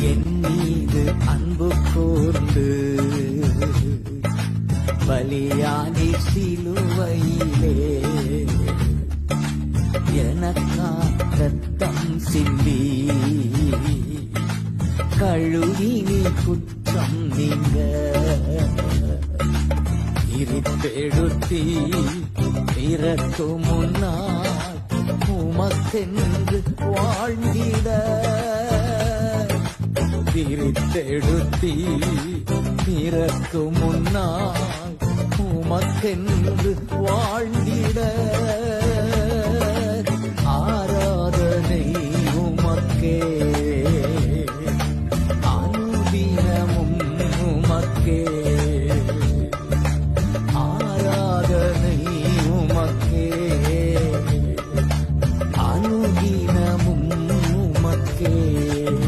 என் மீது அன்பு கூர்ந்து பலியானி சிலுவையிலே எனக்கா ரத்தம் சிந்தி கழுவி குற்றம் நீங்க. இருத்தெழுத்தி பிறக்கு முன்னால் உமக்கென்று வாழ்ந்திட பிரித்தெடுத்தி பிறக்கு முன்னால் உமக்கென்று வாழ்ந்திட. ஆராதனை உமக்கே. அனுதினமும் உமக்கே. ஆராதனை உமக்கே. அனுதினமும் உமக்கே.